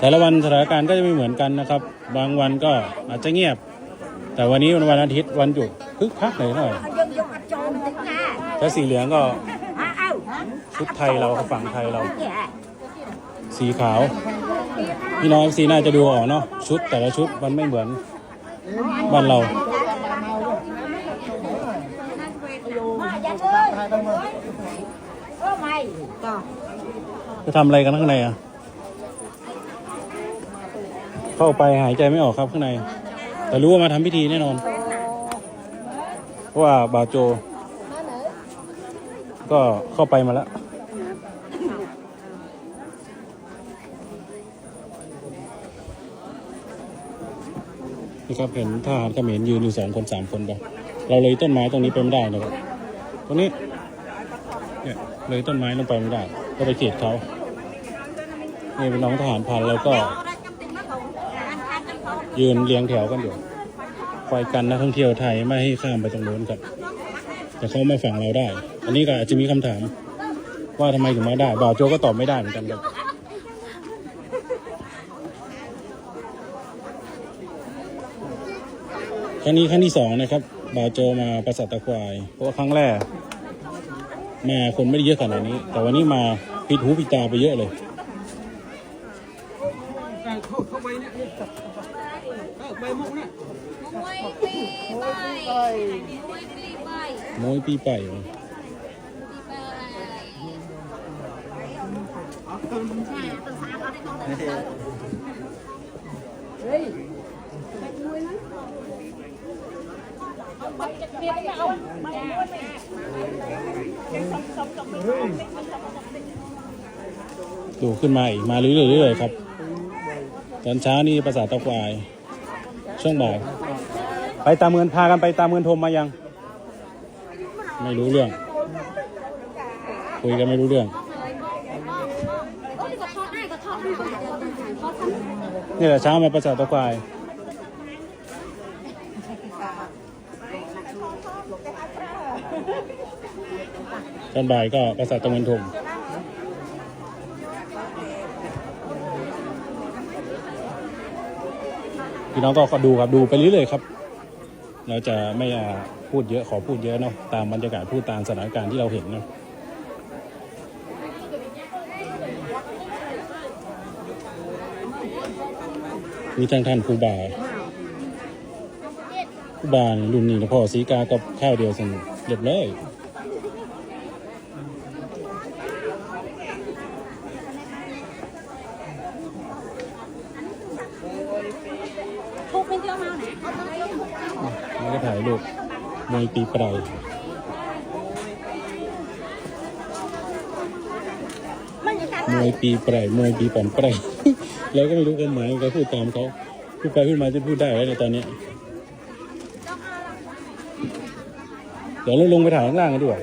แต่ละวันสถานการณ์ก็จะไม่เหมือนกันนะครับ บางวันก็อาจจะเงียบ แต่วันนี้วันอาทิตย์วันหยุดคึกคักเลยหน่อย dân dùng mặt tròn tính nha และสีเหลืองก็ชุดไทยเราฝั่งไทยเรา สีขาว พี่น้องสีน่าจะดูออกเนาะชุดแต่ละชุดมันไม่เหมือนบ้านเรา จะทำอะไรกันข้างในอะ เข้าไปหายใจไม่ออกครับข้างใน แต่รู้ว่ามาทำพิธีแน่นอน เพราะว่าบาโจ ก็เข้าไปมาแล้ว นี่ครับเห็นทหารเขมรยืนอยู่สองคนสามคนปะเราเลยต้นไม้ตรงนี้ไปไม่ได้นะครับตรงนี้เนี่ยเลยต้นไม้ลงไปไม่ได้ ก็ไปเขตเขานี่เป็นน้องทหารพันแล้วก็ ยืนเรียงแถวกันอยู่คอยกันนักท่องเที่ยวไทยไม่ให้ข้ามไปตรงโน้นครับแต่เขามาฝั่งเราได้ อันนี้ก็อาจจะมีคำถาม ว่าทำไมถึงมาได้บ่าวโจก็ตอบไม่ได้เหมือนกันครับ ครั้งนี้ครั้งที่สองนะครับบ่าวโจมาปราสาทตะควาย เพราะว่าครั้งแรก มาคนไม่ได้เยอะขนาดนี้ แต่วันนี้มาผิดหูผิดตาไปเยอะเลย Muối pi bay. Muối pi bay. โมยปีไป Pi bay. ดูขึ้นมาอีกมาเรื่อยๆเรื่อยครับ ตอนเช้านี่ภาษาตะควาย ช่วงบ่าย ไปตามเงินพากันไปตามเงินทมมายัง ไม่รู้เรื่อง คุยกันไม่รู้เรื่องนี่แหละเช้ามาภาษาตะควาย ตอนบ่ายก็ภาษาทตะเงินทมพี่น้องก็ดูครับดูไปเรื่อยๆครับ เราจะไม่พูดเยอะขอพูดเยอะเนาะตามบรรยากาศพูดตามสถานการณ์ที่เราเห็นเนาะมีทางท่านครูบาครูบารุ่นนี้นะพ่อสีกากับข้าวเดียวสนเรียบร้อย นี่ก็ถ่ายรูปมวยปีปลายมวยปีปลายมวยปีป่อนปลายแล้วก็ไม่รู้ความหมายก็พูดตามเขาพูดไปพูดมาจะพูดได้แล้วในตอนนี้ เดี๋ยวเราลงไปถ่ายข้างล่างกันดีกว่า